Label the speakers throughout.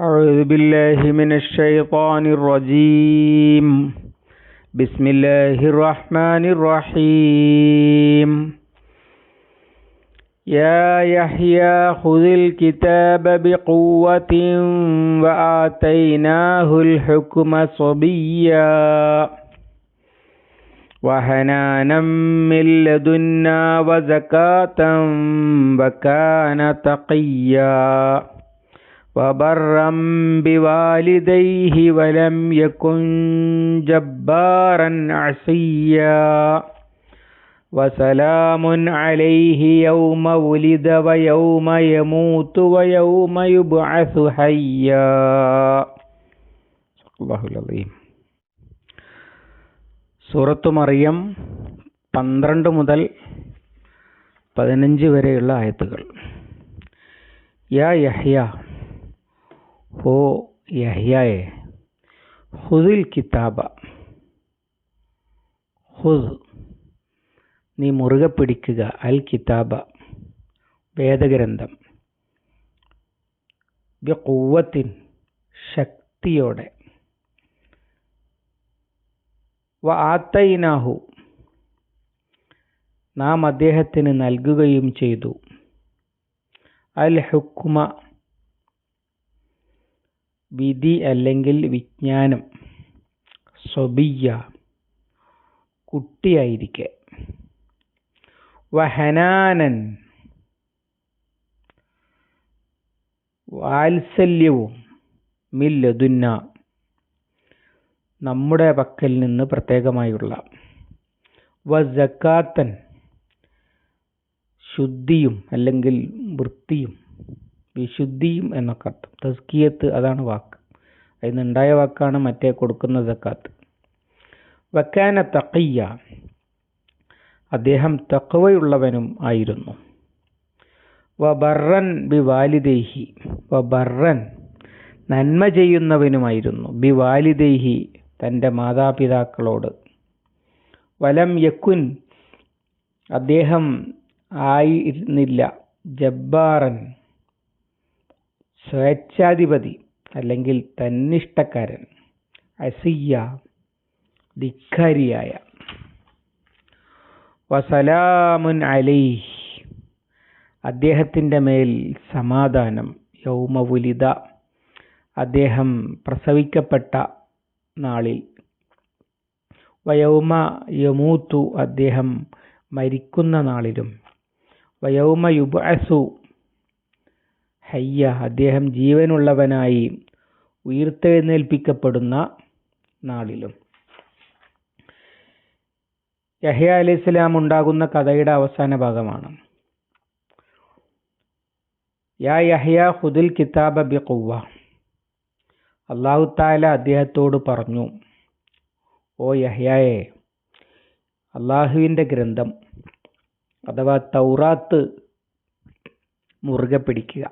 Speaker 1: أعوذ بالله من الشيطان الرجيم. بسم الله الرحمن الرحيم. يا يحيى خذ الكتاب بقوة وآتيناه الحكم صبيا. وحنانا من لدنا وزكاة وكان تقيا. وبرا بوالديه ولم يكن جبارا عصيا وسلام عليه يوم ولد ويوم يموت ويوم يبعث حيا الله العظيم സൂറത്തു മറിയം പന്ത്രണ്ട് മുതൽ പതിനഞ്ച് വരെയുള്ള ആയത്തുകൾ യാ യഹ്യ ഹോ യഹ്യായെ ഹുദിൽ കിതാബ ഹുദ് നീ മുറുകെ പിടിക്കുക അൽ കിതാബ വേദഗ്രന്ഥം। ബിഖുവത്തിൻ ശക്തിയോടെ। വ ആത്തൈനാഹു। നാം അദ്ദേഹത്തിന് നൽകുകയും ചെയ്തു। അൽ ഹുക്കുമ വിധി അല്ലെങ്കിൽ വിജ്ഞാനം. സ്വബിയ കുട്ടിയായിരിക്കെ. വഹനാനൻ. വാത്സല്യവും മില്ലതുന്ന. നമ്മുടെ പക്കൽ നിന്ന് പ്രത്യേകമായുള്ള. വസക്കാത്തൻ. ശുദ്ധിയും അല്ലെങ്കിൽ വൃത്തിയും. വിശുദ്ധിയും എന്നൊക്കെ അർത്ഥം. തസ്കിയത്ത് അതാണ് വാക്ക്. അതിനുണ്ടായ വാക്കാണ് മറ്റേ കൊടുക്കുന്ന സക്കാത്ത്. വക്കാന തക്കയ്യ അദ്ദേഹം തക്കവയുള്ളവനും ആയിരുന്നു. വബറൻ ബി വാലിദേഹി. വബറൻ നന്മ ചെയ്യുന്നവനുമായിരുന്നു. ബി വാലിദേഹി തന്റെ മാതാപിതാക്കളോട്. വലം യക്കുൻ അദ്ദേഹം ആയിരുന്നില്ല. ജബ്ബാറൻ. സ്വേച്ഛാധിപതി അല്ലെങ്കിൽ തന്നിഷ്ടക്കാരൻ അസിയ ധിക്കാരിയായ. വസലാമുൻ അലൈഹ് അദ്ദേഹത്തിന്റെ മേൽ സമാധാനം യൗമവുലിത അദ്ദേഹം പ്രസവിക്കപ്പെട്ട നാളിൽ. വയൗമ യമൂത്തു അദ്ദേഹം മരിക്കുന്ന നാളിലും. വയൗമ യുബഅസു ഹയ്യ അദ്ദേഹം ജീവനുള്ളവനായി ഉയർത്തെഴുന്നേൽപ്പിക്കപ്പെടുന്ന നാളിലും. യഹ്യ സ്വലാം ഉണ്ടാകുന്ന കഥയുടെ അവസാന ഭാഗമാണ്. യാ യഹ്യ ഹുദുൽ കിതാബ ബി ഖുവ അള്ളാഹു താല അദ്ദേഹത്തോട് പറഞ്ഞു ഓ യഹ്യായെ അള്ളാഹുവിന്റെ ഗ്രന്ഥം അഥവാ തൗറാത്ത് മുറുകെ പിടിക്കുക.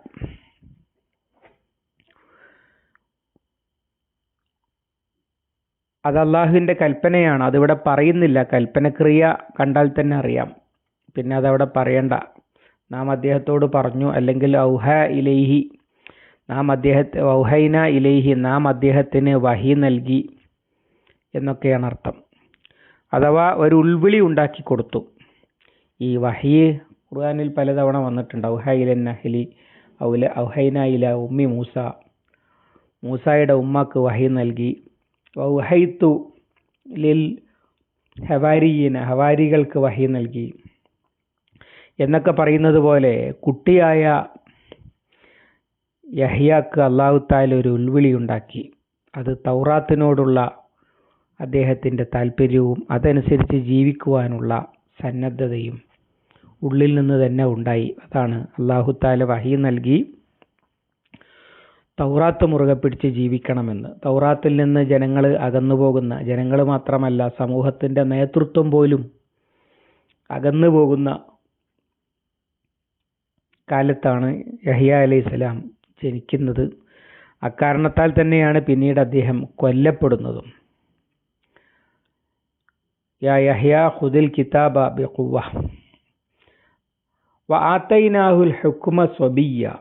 Speaker 1: അത് അള്ളാഹുവിന്റെ കൽപ്പനയാണ്. അതിവിടെ പറയുന്നില്ല. കൽപ്പനക്രിയ കണ്ടാൽ തന്നെ അറിയാം. പിന്നെ അതവിടെ പറയണ്ട. നാം അദ്ദേഹത്തോട് പറഞ്ഞു അല്ലെങ്കിൽ ഔഹ ഇലൈഹി നാം അദ്ദേഹത്തെ ഔഹൈന ഇലൈഹി നാം അദ്ദേഹത്തിന് വഹി നൽകി എന്നൊക്കെയാണ് അർത്ഥം. അഥവാ ഒരു ഉൾവിളി ഉണ്ടാക്കി കൊടുത്തു. ഈ വഹി ഖുർആനിൽ പലതവണ വന്നിട്ടുണ്ട് ഔഹൈലൻ നഹ്ലി ഔല ഔഹൈന ഇല ഉമ്മി മൂസ. മൂസായുടെ ഉമ്മക്ക് വഹി നൽകി. ഔഹൈത്തു ലിൽ ഹവാരിയീന ഹവാരികൾക്ക് വഹി നൽകി. എന്നൊക്കെ പറയുന്നത് പോലെ കുട്ടിയായ യഹിയാക്ക് അള്ളാഹു താല ഒരു ഉൾവിളി ഉണ്ടാക്കി. അത് തൗറാത്തിനോടുള്ള അദ്ദേഹത്തിന്റെ താല്പര്യവും അതനുസരിച്ച് ജീവിക്കുവാനുള്ള സന്നദ്ധതയും ഉള്ളിൽ നിന്ന് തന്നെ ഉണ്ടായി. അതാണ് അള്ളാഹു താല വഹി നൽകി തൗറാത്ത് മുറുകെ പിടിച്ച് ജീവിക്കണമെന്ന്. തൗറാത്തിൽ നിന്ന് ജനങ്ങൾ അകന്നു പോകുന്ന ജനങ്ങൾ മാത്രമല്ല സമൂഹത്തിന്റെ നേതൃത്വം പോലും അകന്നു പോകുന്ന കാലത്താണ് യഹിയ അലൈഹി ജനിക്കുന്നത്. അക്കാരണത്താൽ തന്നെയാണ് പിന്നീട് അദ്ദേഹം കൊല്ലപ്പെടുന്നതും. യാ യഹ്യ ഖുദിൽ കിതാബ ബിഖുവ വ സ്വബിയ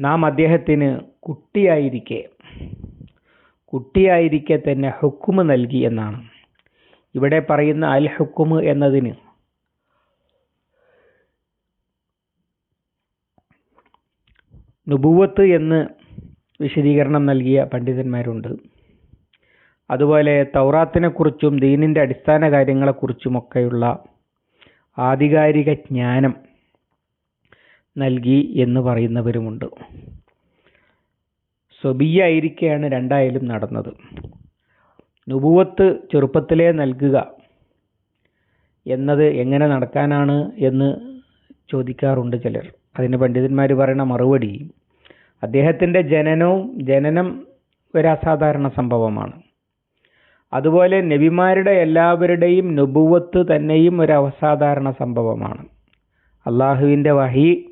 Speaker 1: നാം അദ്ദേഹത്തിന് കുട്ടിയായിരിക്കെ. കുട്ടിയായിരിക്കെ തന്നെ ഹുക്കുമ് നൽകി എന്നാണ്. ഇവിടെ പറയുന്ന അൽ ഹുക്കുമ് എന്നതിന് നുബുവത്ത് എന്ന് വിശദീകരണം നൽകിയ പണ്ഡിതന്മാരുണ്ട്. അതുപോലെ തൗറാത്തിനെക്കുറിച്ചും ദീനിന്റെ അടിസ്ഥാന കാര്യങ്ങളെക്കുറിച്ചുമൊക്കെയുള്ള ആധികാരിക ജ്ഞാനം നൽകി എന്ന് പറയുന്നവരുമുണ്ട്. സ്വബിയായിരിക്കെയാണ് രണ്ടായാലും നടന്നത്. നുബുവത്ത് ചെറുപ്പത്തിലേ നൽകുക എന്നത് എങ്ങനെ നടക്കാനാണ് എന്ന് ചോദിക്കാറുണ്ട് ചിലർ. അതിന് പണ്ഡിതന്മാർ പറയുന്ന മറുപടി അദ്ദേഹത്തിന്റെ ജനനവും ജനനം ഒരു അസാധാരണ സംഭവമാണ്. അതുപോലെ നബിമാരുടെ എല്ലാവരുടെയും നുബുവത്ത് തന്നെയും ഒരു അസാധാരണ സംഭവമാണ്. അള്ളാഹുവിന്റെ വഹി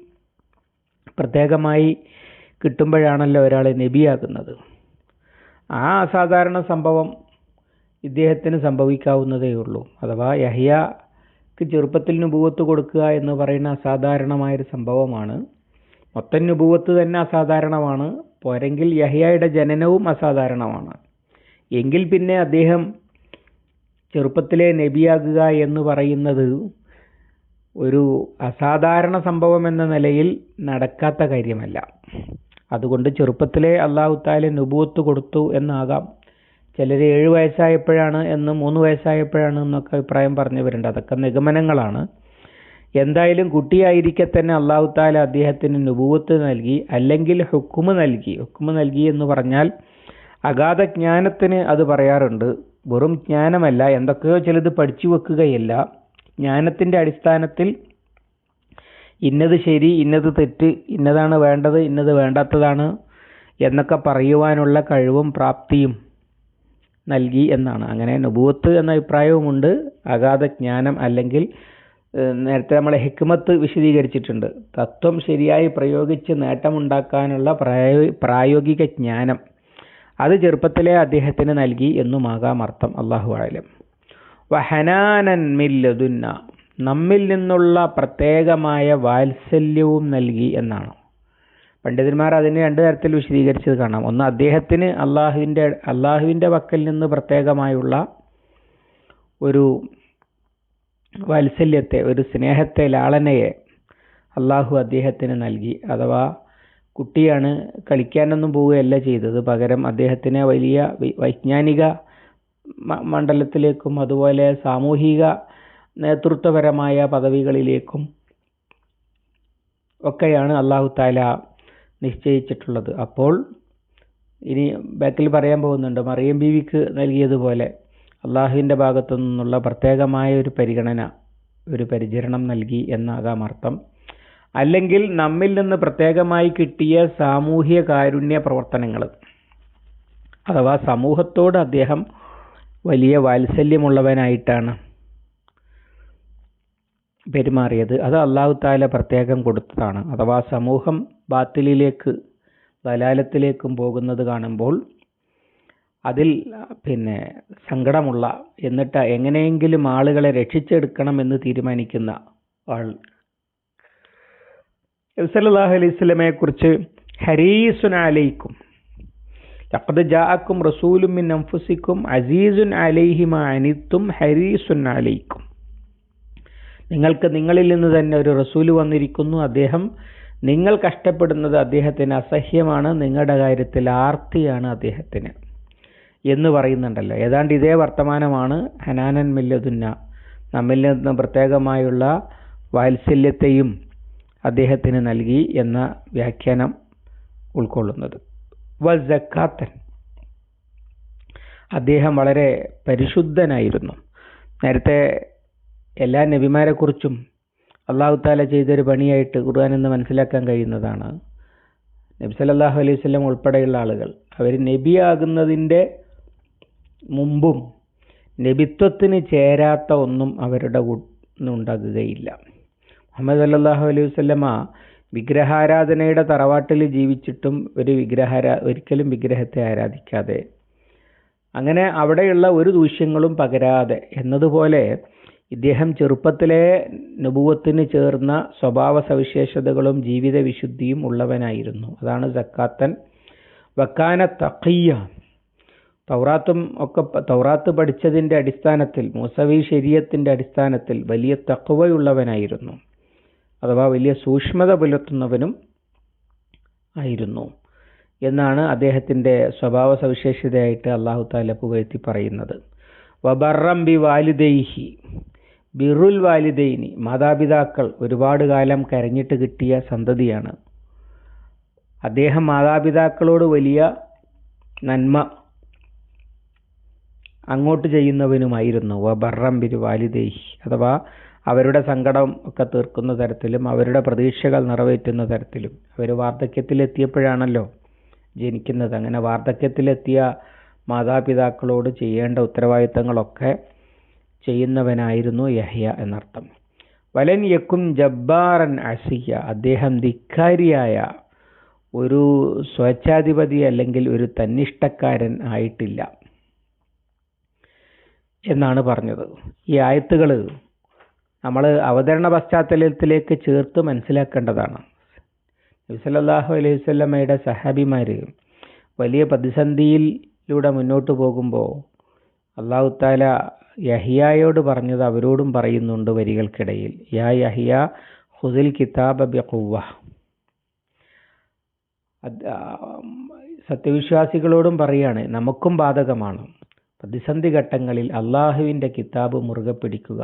Speaker 1: പ്രത്യേകമായി കിട്ടുമ്പോഴാണല്ലോ ഒരാളെ നബിയാകുന്നത് ആ അസാധാരണ സംഭവം ഇദ്ദേഹത്തിന് സംഭവിക്കാവുന്നതേ ഉള്ളൂ. അഥവാ യഹ്യക്ക് ചെറുപ്പത്തിൽ നുപൂവത്ത് കൊടുക്കുക എന്ന് പറയുന്ന അസാധാരണമായൊരു സംഭവമാണ്. മൊത്തം നുപൂവത്ത് തന്നെ അസാധാരണമാണ്. പോരെങ്കിൽ യഹ്യയുടെ ജനനവും അസാധാരണമാണ്. എങ്കിൽ പിന്നെ അദ്ദേഹം ചെറുപ്പത്തിലെ നബിയാകുക എന്ന് പറയുന്നത് ഒരു അസാധാരണ സംഭവം എന്ന നിലയിൽ നടക്കാത്ത കാര്യമല്ല. അതുകൊണ്ട് ചെറുപ്പത്തിലെ അള്ളാഹു താല നുബൂത്ത് കൊടുത്തു എന്നാകാം. ചിലർ ഏഴ് വയസ്സായപ്പോഴാണ് എന്ന് മൂന്ന് വയസ്സായപ്പോഴാണ് എന്നൊക്കെ അഭിപ്രായം പറഞ്ഞവരുണ്ട്. അതൊക്കെ നിഗമനങ്ങളാണ്. എന്തായാലും കുട്ടിയായിരിക്കെ തന്നെ അള്ളാഹു താല അദ്ദേഹത്തിന് നുപൂത്ത് നൽകി അല്ലെങ്കിൽ ഹുക്കുമ് നൽകി. ഹുക്കുമ് നൽകി എന്ന് പറഞ്ഞാൽ അഗാധ ജ്ഞാനത്തിന് അത് പറയാറുണ്ട്. വെറും ജ്ഞാനമല്ല എന്തൊക്കെയോ ചിലത് പഠിച്ചു വെക്കുകയല്ല. ജ്ഞാനത്തിന്റെ അടിസ്ഥാനത്തിൽ ഇന്നത് ശരി ഇന്നത് തെറ്റ് ഇന്നതാണ് വേണ്ടത് ഇന്നത് വേണ്ടാത്തതാണ് എന്നൊക്കെ പറയുവാനുള്ള കഴിവും പ്രാപ്തിയും നൽകി എന്നാണ്. അങ്ങനെ നുബൂത്ത് എന്ന അഭിപ്രായവുമുണ്ട്. അഗാധ ജ്ഞാനം അല്ലെങ്കിൽ നേരത്തെ നമ്മളെ ഹിക്മത്ത് വിശദീകരിച്ചിട്ടുണ്ട്. തത്വം ശരിയായി പ്രയോഗിച്ച് നേട്ടമുണ്ടാക്കാനുള്ള പ്രായോഗിക ജ്ഞാനം അത് ചെറുപ്പത്തിലെ അദ്ദേഹത്തിന് നൽകി എന്നുമാകാം അർത്ഥം. അള്ളാഹു ആയാലും വഹനാനൻ മില്ലതുന്ന നമ്മിൽ നിന്നുള്ള പ്രത്യേകമായ വാത്സല്യവും നൽകി എന്നാണ്. പണ്ഡിതന്മാർ അതിനെ രണ്ട് തരത്തിൽ വിശദീകരിച്ചത് കാണാം. ഒന്ന് അദ്ദേഹത്തിന് അള്ളാഹുവിന്റെ അള്ളാഹുവിന്റെ പക്കൽ നിന്ന് പ്രത്യേകമായുള്ള ഒരു വാത്സല്യത്തെ ഒരു സ്നേഹത്തെ ലാളനയെ അള്ളാഹു അദ്ദേഹത്തിന് നൽകി. അഥവാ കുട്ടിയാണ് കളിക്കാനൊന്നും പോവുകയല്ല ചെയ്തത്. പകരം അദ്ദേഹത്തിന് വലിയ വൈജ്ഞാനിക മണ്ഡലത്തിലേക്കും അതുപോലെ സാമൂഹിക നേതൃത്വപരമായ പദവികളിലേക്കും ഒക്കെയാണ് അള്ളാഹു താല നിശ്ചയിച്ചിട്ടുള്ളത്. അപ്പോൾ ഇനി ബാക്കിൽ പറയാൻ പോകുന്നുണ്ട്. മറിയം ബീവിക്ക് നൽകിയതുപോലെ അള്ളാഹുവിന്റെ ഭാഗത്തു നിന്നുള്ള പ്രത്യേകമായ ഒരു പരിഗണന ഒരു പരിചരണം നൽകി എന്നാകാം അർത്ഥം. അല്ലെങ്കിൽ നമ്മിൽ നിന്ന് പ്രത്യേകമായി കിട്ടിയ സാമൂഹ്യ കാരുണ്യ പ്രവർത്തനങ്ങൾ. അഥവാ സമൂഹത്തോട് അദ്ദേഹം വലിയ വാത്സല്യമുള്ളവനായിട്ടാണ് പെരുമാറിയത്. അത് അള്ളാഹു താല പ്രത്യേകം കൊടുത്തതാണ്. അഥവാ സമൂഹം ബാത്തിലിലേക്ക് ദലാലത്തിലേക്കും പോകുന്നത് കാണുമ്പോൾ അതിൽ പിന്നെ സങ്കടമുള്ള എന്നിട്ട് എങ്ങനെയെങ്കിലും ആളുകളെ രക്ഷിച്ചെടുക്കണം എന്ന് തീരുമാനിക്കുന്ന ആൾ സല്ലല്ലാഹു അലൈഹി സ്വലമയെ കുറിച്ച് ഹരീസുൻ അലൈക്കും. ലഖദ് ജാഅക്കും റസൂലും മിൻ അൻഫുസിക്കും അസീസുൻ അലൈഹിമ അനിത്തും ഹരീസുൻ അലൈക്കും. നിങ്ങൾക്ക് നിങ്ങളിൽ നിന്ന് തന്നെ ഒരു റസൂൽ വന്നിരിക്കുന്നു. അദ്ദേഹം നിങ്ങൾ കഷ്ടപ്പെടുന്നത് അദ്ദേഹത്തിന് അസഹ്യമാണ്. നിങ്ങളുടെ കാര്യത്തിൽ ആർത്തിയാണ് അദ്ദേഹത്തിന് എന്ന് പറയുന്നുണ്ടല്ലോ. ഏതാണ്ട് ഇതേ വർത്തമാനമാണ് ഹനാനൻ മില്ലതുന്ന. നമ്മിൽ നിന്ന് പ്രത്യേകമായുള്ള വാത്സല്യത്തെയും അദ്ദേഹത്തിന് നൽകി എന്ന വ്യാഖ്യാനം ഉൾക്കൊള്ളുന്നത്. വ ജക്കാത്തൻ അദ്ദേഹം വളരെ പരിശുദ്ധനായിരുന്നു. നേരത്തെ എല്ലാ നബിമാരെക്കുറിച്ചും അള്ളാഹു താല ചെയ്തൊരു പണിയായിട്ട് ഖുർആൻ എന്ന് മനസ്സിലാക്കാൻ കഴിയുന്നതാണ്. നബി സല്ലല്ലാഹു അലൈഹി സ്വല്ലം ഉൾപ്പെടെയുള്ള ആളുകൾ. അവർ നബിയാകുന്നതിന്റെ മുമ്പും നബിത്വത്തിന് ചേരാത്ത ഒന്നും അവരുടെ ഉണ്ടാകുകയില്ല. മുഹമ്മദ് അല്ലാഹു അലൈഹി വസല്ലമ വിഗ്രഹാരാധനയുടെ തറവാട്ടിൽ ജീവിച്ചിട്ടും ഒരു വിഗ്രഹാരാ ഒരിക്കലും വിഗ്രഹത്തെ ആരാധിക്കാതെ. അങ്ങനെ അവിടെയുള്ള ഒരു ദൂഷ്യങ്ങളും പകരാതെ എന്നതുപോലെ ഇദ്ദേഹം ചെറുപ്പത്തിലെ നുപൂവത്തിന് ചേർന്ന സ്വഭാവ സവിശേഷതകളും ജീവിത വിശുദ്ധിയും ഉള്ളവനായിരുന്നു. അതാണ് സക്കാത്തൻ. വക്കാന തഖയ്യ. തൗറാത്തും ഒക്കെ തൗറാത്ത് പഠിച്ചതിന്റെ അടിസ്ഥാനത്തിൽ മൂസവി ശരീരത്തിന്റെ അടിസ്ഥാനത്തിൽ വലിയ തക്കവയുള്ളവനായിരുന്നു അഥവാ വലിയ സൂക്ഷ്മത പുലർത്തുന്നവനും ആയിരുന്നു എന്നാണ് അദ്ദേഹത്തിന്റെ സ്വഭാവ സവിശേഷതയായിട്ട് അള്ളാഹു താല പുകഴ്ത്തി പറയുന്നത്. വബറം ബി വാലിദൈഹി ബിറുൽ വാലിദൈനി മാതാപിതാക്കൾ ഒരുപാട് കാലം കരഞ്ഞിട്ട് കിട്ടിയ സന്തതിയാണ്. അദ്ദേഹം മാതാപിതാക്കളോട് വലിയ നന്മ അങ്ങോട്ട് ചെയ്യുന്നവനുമായിരുന്നു. വബറം ബിരു വാലിദേഹി അഥവാ അവരുടെ സങ്കടം ഒക്കെ തീർക്കുന്ന തരത്തിലും അവരുടെ പ്രതീക്ഷകൾ നിറവേറ്റുന്ന തരത്തിലും അവർ വാർദ്ധക്യത്തിലെത്തിയപ്പോഴാണല്ലോ ജനിക്കുന്നത്. അങ്ങനെ വാർദ്ധക്യത്തിലെത്തിയ മാതാപിതാക്കളോട് ചെയ്യേണ്ട ഉത്തരവാദിത്തങ്ങളൊക്കെ ചെയ്യുന്നവനായിരുന്നു യഹ്യ എന്നർത്ഥം. വലൻ യക്കും ജബ്ബാറൻ അസിയ അദ്ദേഹം ധിക്കാരിയായ ഒരു സ്വേച്ഛാധിപതി അല്ലെങ്കിൽ ഒരു തന്നിഷ്ടക്കാരൻ ആയിട്ടില്ല എന്നാണ് പറഞ്ഞത്. ഈ ആയത്തുകൾ നമ്മൾ അവതരണ പശ്ചാത്തലത്തിലേക്ക് ചേർത്ത് മനസ്സിലാക്കേണ്ടതാണ്. നബിസല്ലാഹു അലൈഹി വല്ലമ്മയുടെ സഹാബിമാർ വലിയ പ്രതിസന്ധിയിലൂടെ മുന്നോട്ട് പോകുമ്പോൾ അള്ളാഹു താല യഹിയായോട് പറഞ്ഞത് അവരോടും പറയുന്നുണ്ട് വരികൾക്കിടയിൽ. യാ യഹിയ ഹുദിൽ കിതാബ് ബിഖുവ സത്യവിശ്വാസികളോടും പറയാണ് നമുക്കും ബാധകമാണ്. പ്രതിസന്ധി ഘട്ടങ്ങളിൽ അള്ളാഹുവിന്റെ കിതാബ് മുറുകെ പിടിക്കുക.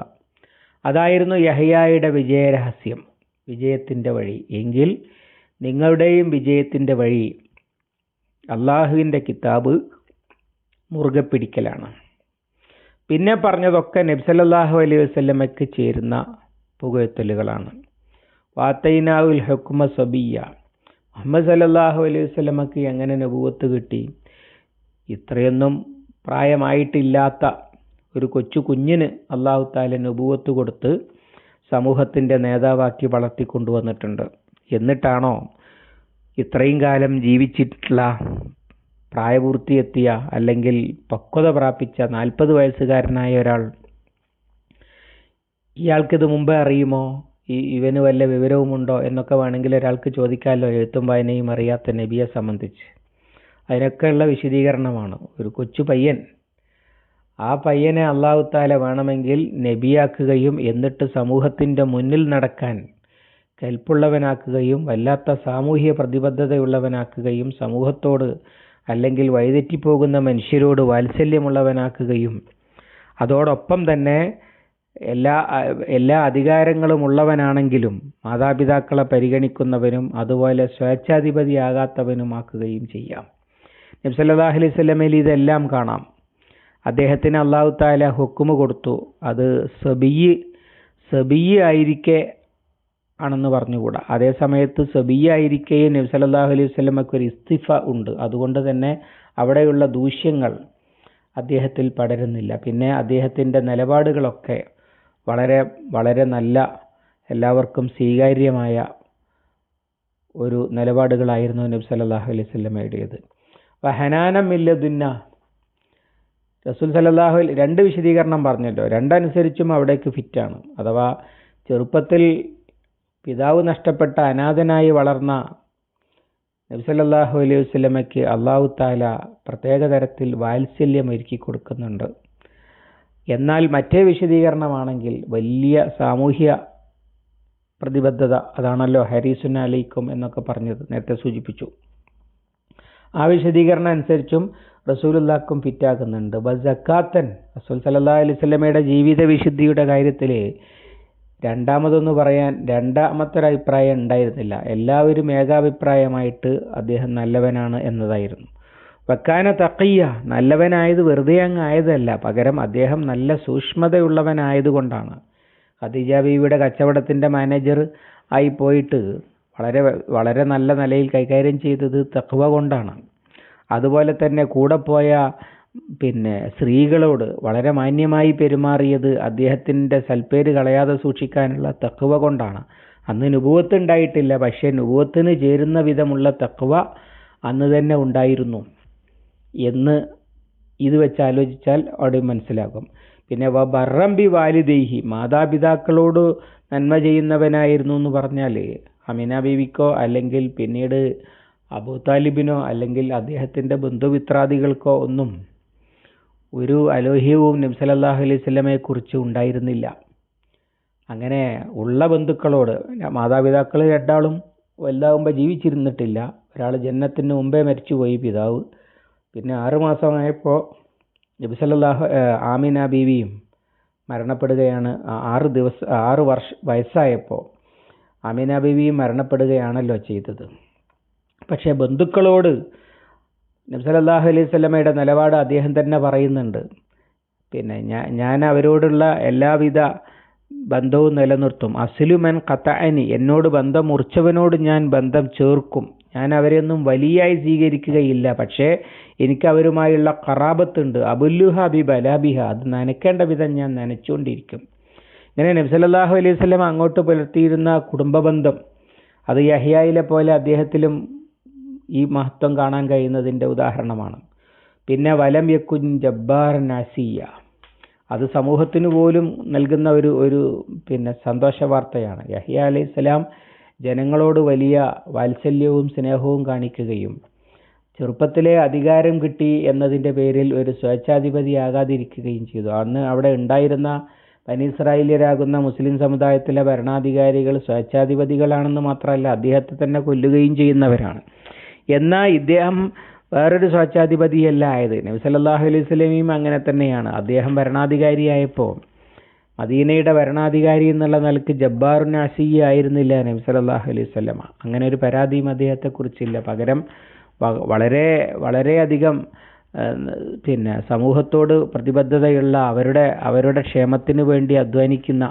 Speaker 1: അതായിരുന്നു യഹയായുടെ വിജയരഹസ്യം വിജയത്തിന്റെ വഴി. എങ്കിൽ നിങ്ങളുടെയും വിജയത്തിന്റെ വഴി അള്ളാഹുവിന്റെ കിതാബ് മുറുകെ പിടിക്കലാണ്. പിന്നെ പറഞ്ഞതൊക്കെ നബ്സല്ലാഹു അലൈഹി വസ്ലമയ്ക്ക് ചേരുന്ന പുകഴ്ത്തലുകളാണ് വാത്തൈനാവുൽ ഹുക്കുമ സബിയ മുഹമ്മദ് സല്ലല്ലാഹു അലൈഹി വസല്ലമക്ക് എങ്ങനെ നബുവത്ത് കിട്ടി? ഇത്രയൊന്നും പ്രായമായിട്ടില്ലാത്ത ഒരു കൊച്ചു കുഞ്ഞിന് അള്ളാഹു താല നബുവത്ത് കൊടുത്ത് സമൂഹത്തിന്റെ നേതാവാക്കി വളർത്തിക്കൊണ്ടുവന്നിട്ടുണ്ട്. എന്നിട്ടാണോ ഇത്രയും കാലം ജീവിച്ചിട്ടുള്ള പ്രായപൂർത്തിയെത്തിയ അല്ലെങ്കിൽ പക്വത പ്രാപിച്ച നാൽപ്പത് വയസ്സുകാരനായ ഒരാൾ ഇയാൾക്കിത് മുമ്പേ അറിയുമോ? ഈ ഇവന് വല്ല വിവരവുമുണ്ടോ എന്നൊക്കെ വേണമെങ്കിൽ ഒരാൾക്ക് ചോദിക്കാമല്ലോ എഴുത്തും വായനയും അറിയാത്ത നബിയെ സംബന്ധിച്ച്. അതിനൊക്കെയുള്ള വിശദീകരണമാണ്. ഒരു കൊച്ചു പയ്യൻ ആ പയ്യനെ അള്ളാഹുത്താല വേണമെങ്കിൽ നബിയാക്കുകയും എന്നിട്ട് സമൂഹത്തിന്റെ മുന്നിൽ നടക്കാൻ കൽപ്പുള്ളവനാക്കുകയും വല്ലാത്ത സാമൂഹ്യ പ്രതിബദ്ധതയുള്ളവനാക്കുകയും സമൂഹത്തോട് അല്ലെങ്കിൽ വഴിതെറ്റിപ്പോകുന്ന മനുഷ്യരോട് വാത്സല്യമുള്ളവനാക്കുകയും അതോടൊപ്പം തന്നെ എല്ലാ എല്ലാ അധികാരങ്ങളും ഉള്ളവനാണെങ്കിലും മാതാപിതാക്കളെ പരിഗണിക്കുന്നവനും അതുപോലെ സ്വേച്ഛാധിപതിയാകാത്തവനുമാക്കുകയും ചെയ്യാം. നബ്സല്ലാ അലൈഹി സ്വലമയിൽ ഇതെല്ലാം കാണാം. അദ്ദേഹത്തിന് അള്ളാഹു താല ഹുക്കുമ് കൊടുത്തു. അത് സബിയ് സബിയ് ആയിരിക്കെ ആണെന്ന് പറഞ്ഞുകൂടാ. അതേ സമയത്ത് സബിയ ആയിരിക്കെ നബി സല്ലല്ലാഹു അലൈഹി വസല്ലമക്ക് ഒരു ഇസ്തിഫ ഉണ്ട്. അതുകൊണ്ട് തന്നെ അവിടെയുള്ള ദൂഷ്യങ്ങൾ അദ്ദേഹത്തിൽ പടരുന്നില്ല. പിന്നെ അദ്ദേഹത്തിന്റെ നിലപാടുകളൊക്കെ വളരെ വളരെ നല്ല എല്ലാവർക്കും സ്വീകാര്യമായ ഒരു നിലപാടുകളായിരുന്നു നബി സല്ലല്ലാഹു അലൈഹി സ്വലമയുടേത് വഹനാനം ഇല്ലതുന്ന റസൂൽ സല്ലല്ലാഹു അലൈഹി രണ്ട് വിശദീകരണം പറഞ്ഞല്ലോ. രണ്ടനുസരിച്ചും അവിടേക്ക് ഫിറ്റാണ് അഥവാ ചെറുപ്പത്തിൽ പിതാവ് നഷ്ടപ്പെട്ട അനാഥനായി വളർന്ന നബ്സല്ലാഹു അലൈഹി വസ്ലമയ്ക്ക് അള്ളാഹു താല പ്രത്യേക തരത്തിൽ വാത്സല്യം ഒരുക്കി കൊടുക്കുന്നുണ്ട്. എന്നാൽ മറ്റേ വിശദീകരണമാണെങ്കിൽ വലിയ സാമൂഹ്യ പ്രതിബദ്ധത അതാണല്ലോ ഹരീസുൻ അലൈക്കും എന്നൊക്കെ പറഞ്ഞത് നേരത്തെ സൂചിപ്പിച്ചു. ആ വിശദീകരണം അനുസരിച്ചും റസൂലുല്ലാക്കും ഫിറ്റാക്കുന്നുണ്ട്. ബസക്കാത്തൻ റസൂൽ സല്ലാ അലൈഹി സ്വലമയുടെ ജീവിത വിശുദ്ധിയുടെ കാര്യത്തിൽ രണ്ടാമതൊന്ന് പറയാൻ രണ്ടാമത്തൊരഭിപ്രായം ഉണ്ടായിരുന്നില്ല. എല്ലാവരും ഏകാഭിപ്രായമായിട്ട് അദ്ദേഹം നല്ലവനാണ് എന്നതായിരുന്നു. വക്കാന തക്കയ്യ നല്ലവനായത് വെറുതെ അങ്ങ് ആയതല്ല. പകരം അദ്ദേഹം നല്ല സൂക്ഷ്മതയുള്ളവനായതുകൊണ്ടാണ്. ഖദീജ ബീവിയുടെ കച്ചവടത്തിന്റെ മാനേജർ ആയി പോയിട്ട് വളരെ വളരെ നല്ല നിലയിൽ കൈകാര്യം ചെയ്തത് തക്വ കൊണ്ടാണ്. അതുപോലെ തന്നെ കൂടെ പോയ പിന്നെ സ്ത്രീകളോട് വളരെ മാന്യമായി പെരുമാറിയത് അദ്ദേഹത്തിന്റെ സൽപ്പേര് കളയാതെ സൂക്ഷിക്കാനുള്ള തക്കുവ കൊണ്ടാണ്. അന്ന് നുപൂവത്ത് ഉണ്ടായിട്ടില്ല പക്ഷേ നുപൂവത്തിന് ചേരുന്ന വിധമുള്ള തക്കുവ അന്ന് തന്നെ ഉണ്ടായിരുന്നു എന്ന് ഇത് വെച്ച് ആലോചിച്ചാൽ അവിടെ മനസ്സിലാകും. പിന്നെ വ ബറംബി വാലിദേഹി മാതാപിതാക്കളോട് നന്മ ചെയ്യുന്നവനായിരുന്നു എന്ന് പറഞ്ഞാൽ അമിന ബീവിക്കോ അല്ലെങ്കിൽ പിന്നീട് അബൂ താലിബിനോ അല്ലെങ്കിൽ അദ്ദേഹത്തിന്റെ ബന്ധുമിത്രാദികൾക്കോ ഒന്നും ഒരു അലോഹ്യവും നബ്സലല്ലാഹു അലൈഹി സ്വലമയെക്കുറിച്ച് ഉണ്ടായിരുന്നില്ല. അങ്ങനെ ഉള്ള ബന്ധുക്കളോട് മാതാപിതാക്കൾ രണ്ടാളും വലുതാകുമ്പോൾ ജീവിച്ചിരുന്നിട്ടില്ല. ഒരാൾ ജന്നത്തിന് മുമ്പേ മരിച്ചുപോയി പിതാവ്. പിന്നെ ആറുമാസമായപ്പോൾ നബിസല്ലാഹു ആമിന ബീവിയും മരണപ്പെടുകയാണ്. ആറ് ദിവസം ആറ് വർഷ വയസ്സായപ്പോൾ ആമിന ബീവിയും മരണപ്പെടുകയാണല്ലോ ചെയ്തത്. പക്ഷേ ബന്ധുക്കളോട് നബ്സലല്ലാഹു അലൈഹി സ്വലമയുടെ നിലപാട് അദ്ദേഹം തന്നെ പറയുന്നുണ്ട്. പിന്നെ ഞാൻ ഞാൻ അവരോടുള്ള എല്ലാവിധ ബന്ധവും നിലനിർത്തും. അസ്ലുമൻ ഖത്തഅനി എന്നോട് ബന്ധം മുറിച്ചവനോട് ഞാൻ ബന്ധം ചേർക്കും. ഞാൻ അവരെയൊന്നും വലിയായി സ്വീകരിക്കുകയില്ല. പക്ഷേ എനിക്ക് അവരുമായുള്ള കറാബത്തുണ്ട് അബുല്ലുഹ ബി ബലാബിഹ അത് നനയ്ക്കേണ്ട വിധം ഞാൻ നനച്ചുകൊണ്ടിരിക്കും. ഇങ്ങനെ നബ്സലല്ലാഹു അലൈഹി സ്വലം അങ്ങോട്ട് പുലർത്തിയിരുന്ന കുടുംബബന്ധം അത് യഹിയായിലെ പോലെ അദ്ദേഹത്തിലും ഈ മഹത്വം കാണാൻ കഴിയുന്നതിന്റെ ഉദാഹരണമാണ്. പിന്നെ വലം യക്കുൻ ജബ്ബാർ നാസിയ അത് സമൂഹത്തിന് പോലും നൽകുന്ന ഒരു ഒരു പിന്നെ സന്തോഷ വാർത്തയാണ്. യഹിയ അലൈഹി ജനങ്ങളോട് വലിയ വാത്സല്യവും സ്നേഹവും കാണിക്കുകയും ചെറുപ്പത്തിലെ അധികാരം കിട്ടി എന്നതിന്റെ പേരിൽ ഒരു സ്വേച്ഛാധിപതിയാകാതിരിക്കുകയും ചെയ്തു. അന്ന് അവിടെ ഉണ്ടായിരുന്ന പനീസ്രായേലിയരാകുന്ന മുസ്ലിം സമുദായത്തിലെ ഭരണാധികാരികൾ സ്വേച്ഛാധിപതികളാണെന്ന് മാത്രമല്ല അദ്ദേഹത്തെ തന്നെ കൊല്ലുകയും ചെയ്യുന്നവരാണ്. എന്നാൽ ഇദ്ദേഹം വേറൊരു സ്വേച്ഛാധിപതിയല്ല ആയത്. നബി സല്ലാഹു അലൈഹി സ്വലമിയും അങ്ങനെ തന്നെയാണ്. അദ്ദേഹം ഭരണാധികാരിയായപ്പോൾ മദീനയുടെ ഭരണാധികാരി എന്നുള്ള നിലയ്ക്ക് ജബ്ബാറു നാസി ആയിരുന്നില്ല നബി സല്ലല്ലാഹു അലൈഹി സ്വലമ അങ്ങനെ ഒരു പരാതിയും അദ്ദേഹത്തെക്കുറിച്ചില്ല. പകരം വളരെ വളരെയധികം പിന്നെ സമൂഹത്തോട് പ്രതിബദ്ധതയുള്ള അവരുടെ അവരുടെ ക്ഷേമത്തിന് വേണ്ടി അധ്വാനിക്കുന്ന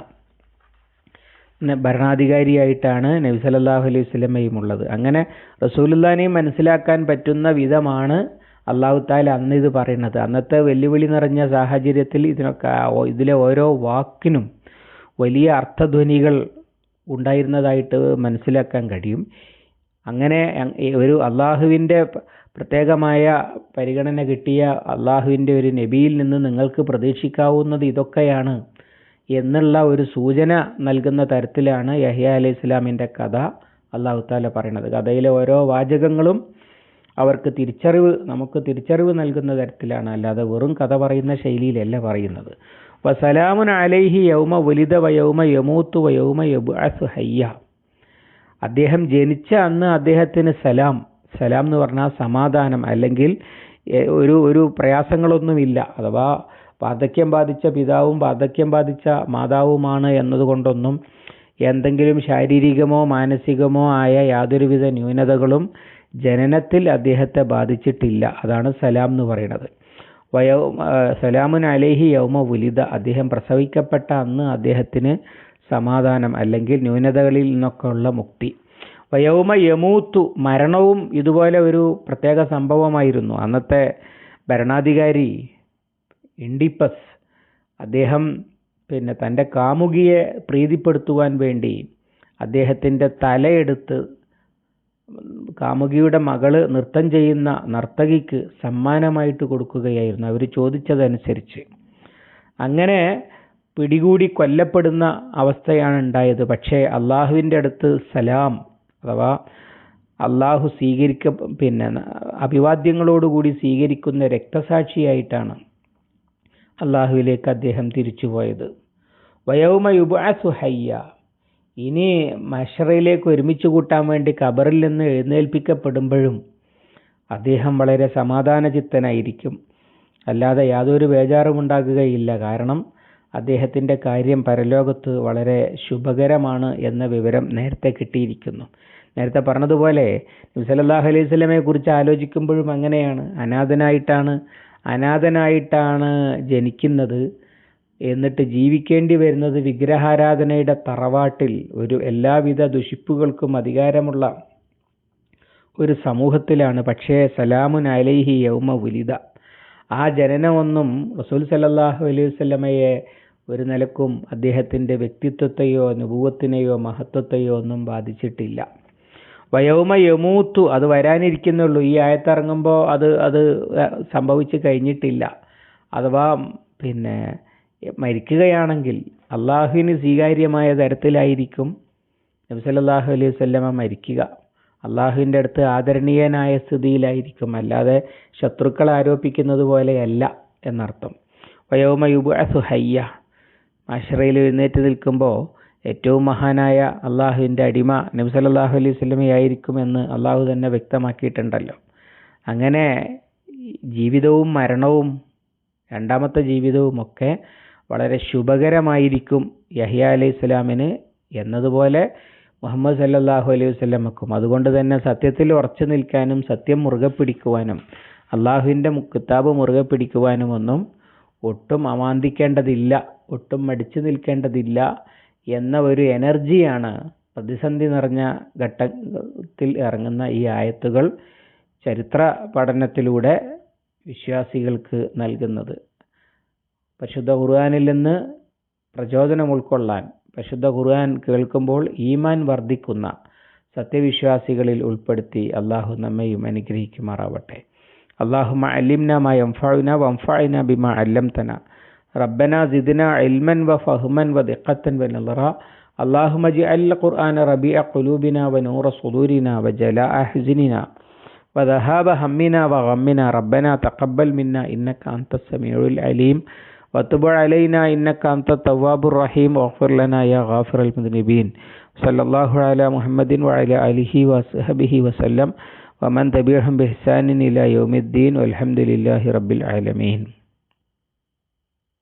Speaker 1: ഭരണാധികാരിയായിട്ടാണ് നബി സല്ലല്ലാഹു അലൈഹി വസ്ലമയും ഉള്ളത്. അങ്ങനെ റസൂലുല്ലാനെയും മനസ്സിലാക്കാൻ പറ്റുന്ന വിധമാണ് അള്ളാഹു താല അന്ന് ഇത് പറയുന്നത്. അന്നത്തെ വെല്ലുവിളി നിറഞ്ഞ സാഹചര്യത്തിൽ ഇതിനൊക്കെ ഇതിലെ ഓരോ വാക്കിനും വലിയ അർത്ഥധ്വനികൾ ഉണ്ടായിരുന്നതായിട്ട് മനസ്സിലാക്കാൻ കഴിയും. അങ്ങനെ ഒരു അള്ളാഹുവിന്റെ പ്രത്യേകമായ പരിഗണന കിട്ടിയ അള്ളാഹുവിന്റെ ഒരു നബിയിൽ നിന്ന് നിങ്ങൾക്ക് പ്രതീക്ഷിക്കാവുന്നത് ഇതൊക്കെയാണ്. എന്നുള്ള ഒരു സൂചന നൽകുന്ന തരത്തിലാണ് യഹിയ അലൈഹി ഇസ്ലാമിന്റെ കഥ അള്ളാഹു താല പറയണത് കഥയിലെ ഓരോ വാചകങ്ങളും അവർക്ക് തിരിച്ചറിവ് നമുക്ക് തിരിച്ചറിവ് നൽകുന്ന തരത്തിലാണ്. അല്ലാതെ വെറും കഥ പറയുന്ന ശൈലിയിലല്ല പറയുന്നത്. വസലാമുൻ അലൈഹി യൗമ വലിത വയൗമ യമൂത്തു വയൗമ യബുഅസ് ഹയ്യ. അദ്ദേഹം ജനിച്ച അന്ന് അദ്ദേഹത്തിന് സലാം. സലാം എന്ന് പറഞ്ഞാൽ സമാധാനം അല്ലെങ്കിൽ ഒരു ഒരു പ്രയാസങ്ങളൊന്നുമില്ല. അഥവാ വാർദ്ധക്യം ബാധിച്ച പിതാവും വാർദ്ധക്യം ബാധിച്ച മാതാവുമാണ് എന്നതുകൊണ്ടൊന്നും എന്തെങ്കിലും ശാരീരികമോ മാനസികമോ ആയ യാതൊരുവിധ ന്യൂനതകളും ജനനത്തിൽ അദ്ദേഹത്തെ ബാധിച്ചിട്ടില്ല. അതാണ് സലാം എന്ന് പറയുന്നത്. വയോ സലാമുൻ അലേഹി യൗമ ഉലിത അദ്ദേഹം പ്രസവിക്കപ്പെട്ട അന്ന് അദ്ദേഹത്തിന് സമാധാനം അല്ലെങ്കിൽ ന്യൂനതകളിൽ നിന്നൊക്കെ ഉള്ള മുക്തി. വയോമ യമൂത്തു. മരണവും ഇതുപോലെ ഒരു പ്രത്യേക സംഭവമായിരുന്നു. അന്നത്തെ ഭരണാധികാരി ഇൻഡിപ്പസ്. അദ്ദേഹം പിന്നെ തന്റെ കാമുകിയെ പ്രീതിപ്പെടുത്തുവാൻ വേണ്ടി അദ്ദേഹത്തിന്റെ തലയെടുത്ത് കാമുകിയുടെ മകൾ നൃത്തം ചെയ്യുന്ന നർത്തകിക്ക് സമ്മാനമായിട്ട് കൊടുക്കുകയായിരുന്നു. അവർ ചോദിച്ചതനുസരിച്ച്. അങ്ങനെ പിടികൂടി കൊല്ലപ്പെടുന്ന അവസ്ഥയാണ് ഉണ്ടായത്. പക്ഷേ അള്ളാഹുവിന്റെ അടുത്ത് സലാം അഥവാ അള്ളാഹു സ്വീകരിക്ക പിന്നെ അഭിവാദ്യങ്ങളോടുകൂടി സ്വീകരിക്കുന്ന രക്തസാക്ഷിയായിട്ടാണ് അള്ളാഹുവിലേക്ക് അദ്ദേഹം തിരിച്ചുപോയത്. വയൗമ ഇനി മഷറയിലേക്ക് ഒരുമിച്ച് കൂട്ടാൻ വേണ്ടി കബറിൽ നിന്ന് എഴുന്നേൽപ്പിക്കപ്പെടുമ്പോഴും അദ്ദേഹം വളരെ സമാധാന ചിത്തനായിരിക്കും അല്ലാതെ യാതൊരു ബേജാറും ഉണ്ടാകുകയില്ല. കാരണം അദ്ദേഹത്തിന്റെ കാര്യം പരലോകത്ത് വളരെ ശുഭകരമാണ് എന്ന വിവരം നേരത്തെ കിട്ടിയിരിക്കുന്നു. നേരത്തെ പറഞ്ഞതുപോലെ നബ്സലല്ലാഹു അലൈഹി സ്വലമയെ കുറിച്ച് ആലോചിക്കുമ്പോഴും അങ്ങനെയാണ്. അനാഥനായിട്ടാണ് അനാഥനായിട്ടാണ് ജനിക്കുന്നത്. എന്നിട്ട് ജീവിക്കേണ്ടി വരുന്നത് വിഗ്രഹാരാധനയുടെ തറവാട്ടിൽ ഒരു എല്ലാവിധ ദുഷിപ്പുകൾക്കും അധികാരമുള്ള ഒരു സമൂഹത്തിലാണ്. പക്ഷേ സലാമുൻ അലൈഹി യൗമ ഉലിത ആ ജനനമൊന്നും റസൂൽ സലല്ലാഹു അലൈഹി വസല്ലമയെ ഒരു നിലക്കും അദ്ദേഹത്തിന്റെ വ്യക്തിത്വത്തെയോ അനുഭവത്തിനെയോ മഹത്വത്തെയോ ഒന്നും ബാധിച്ചിട്ടില്ല. വയൗമ യമൂത്തു അത് വരാനിരിക്കുന്നുള്ളൂ. ഈ ആയത്തിറങ്ങുമ്പോൾ അത് അത് സംഭവിച്ചു കഴിഞ്ഞിട്ടില്ല. അഥവാ പിന്നെ മരിക്കുകയാണെങ്കിൽ അള്ളാഹുവിന് സ്വീകാര്യമായ തരത്തിലായിരിക്കും നബി സല്ലല്ലാഹു അലൈഹി വസല്ലമ മരിക്കുക. അള്ളാഹുവിന്റെ അടുത്ത് ആദരണീയനായ സ്ഥിതിയിലായിരിക്കും. അല്ലാതെ ശത്രുക്കൾ ആരോപിക്കുന്നത് പോലെയല്ല എന്നർത്ഥം. വയോമ യുബഅസു ഹയ്യ മാഷറയിൽ എഴുന്നേറ്റ് നിൽക്കുമ്പോൾ ഏറ്റവും മഹാനായ അള്ളാഹുവിന്റെ അടിമ നബി സല്ലല്ലാഹു അലൈഹി വസല്ലമയായിരിക്കും എന്ന് അള്ളാഹു തന്നെ വ്യക്തമാക്കിയിട്ടുണ്ടല്ലോ. അങ്ങനെ ജീവിതവും മരണവും രണ്ടാമത്തെ ജീവിതവും ഒക്കെ വളരെ ശുഭകരമായിരിക്കും യഹിയ അലൈഹി സ്വലാമിന് എന്നതുപോലെ മുഹമ്മദ് സല്ലാഹു അലൈഹി വസല്ലമക്കും. അതുകൊണ്ട് തന്നെ സത്യത്തിൽ ഉറച്ചു നിൽക്കാനും സത്യം മുറുകെ പിടിക്കുവാനും അള്ളാഹുവിന്റെ കിതാബ് മുറുകെ പിടിക്കുവാനും ഒന്നും ഒട്ടും അമാന്തിക്കേണ്ടതില്ല ഒട്ടും മടിച്ചു നിൽക്കേണ്ടതില്ല. എന്ന ഒരു എനർജിയാണ് പ്രതിസന്ധി നിറഞ്ഞ ഘട്ടത്തിൽ ഇറങ്ങുന്ന ഈ ആയത്തുകൾ ചരിത്ര പഠനത്തിലൂടെ വിശ്വാസികൾക്ക് നൽകുന്നത്. പരിശുദ്ധ ഖുർആാനിൽ നിന്ന് പ്രചോദനം ഉൾക്കൊള്ളാൻ പരിശുദ്ധ ഖുർആൻ കേൾക്കുമ്പോൾ ഈമാൻ വർദ്ധിക്കുന്ന സത്യവിശ്വാസികളിൽ ഉൾപ്പെടുത്തി അള്ളാഹു നമ്മയും അനുഗ്രഹിക്കുമാറാവട്ടെ. അള്ളാഹു അലിംന മ എംഫായുന വംഫായുന ബിമ അല്ലംതന. ربنا زدنا علما وفهما ودقة ونظرا اللهم اجعل القرآن ربيع قلوبنا ونور صدورنا وجلاء حزننا وذهاب همنا وغمنا. ربنا تقبل منا إنك أنت السميع العليم. وتب علينا إنك أنت التواب الرحيم. واغفر لنا يا غافر المذنبين. صلى الله على محمد وعلى آله وصحبه وسلم. ومن تبعهم بإحسان إلى يوم الدين. والحمد لله رب العالمين.